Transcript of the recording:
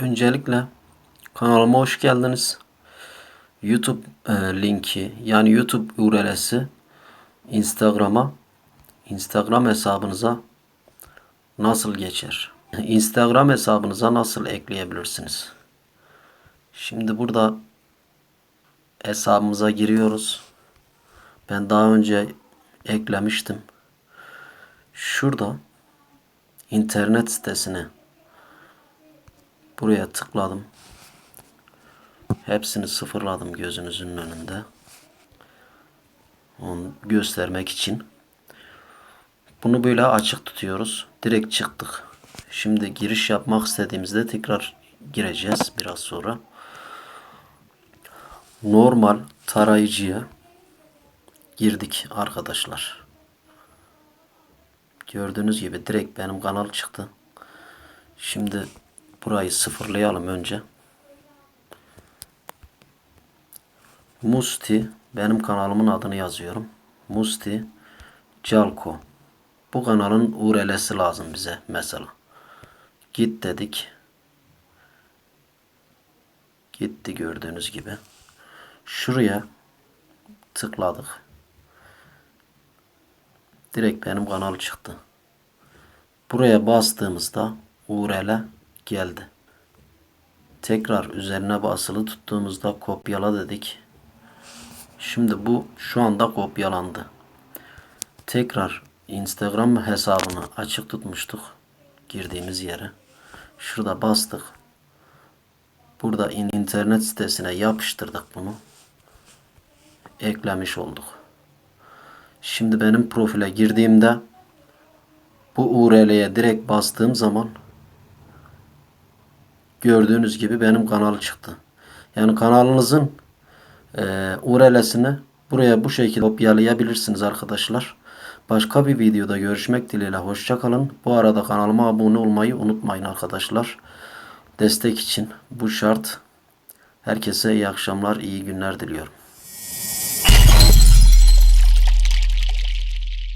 Öncelikle kanalıma hoş geldiniz. YouTube e, linki yani YouTube URL'si Instagram'a Instagram hesabınıza nasıl geçer? Instagram hesabınıza nasıl ekleyebilirsiniz? Şimdi burada hesabımıza giriyoruz. Ben daha önce eklemiştim. Şurada internet sitesine buraya tıkladım. Hepsini sıfırladım gözünüzün önünde. Onu göstermek için. Bunu böyle açık tutuyoruz. Direkt çıktık. Şimdi giriş yapmak istediğimizde tekrar gireceğiz biraz sonra. Normal tarayıcıya girdik arkadaşlar. Gördüğünüz gibi direkt benim kanal çıktı. Şimdi burayı sıfırlayalım önce. Musti benim kanalımın adını yazıyorum. Musti Calko. Bu kanalın URL'si lazım bize mesela. Git dedik. Gitti gördüğünüz gibi. Şuraya tıkladık. Direkt benim kanal çıktı. Buraya bastığımızda URL geldi. Tekrar üzerine basılı tuttuğumuzda kopyala dedik. Şimdi bu şu anda kopyalandı. Tekrar Instagram hesabını açık tutmuştuk. Girdiğimiz yere. Şurada bastık. Burada in- internet sitesine yapıştırdık bunu. Eklemiş olduk. Şimdi benim profile girdiğimde bu URL'ye direkt bastığım zaman gördüğünüz gibi benim kanal çıktı. Yani kanalınızın e, URL'sini buraya bu şekilde kopyalayabilirsiniz arkadaşlar. Başka bir videoda görüşmek dileğiyle hoşça kalın. Bu arada kanalıma abone olmayı unutmayın arkadaşlar. Destek için bu şart. Herkese iyi akşamlar, iyi günler diliyorum.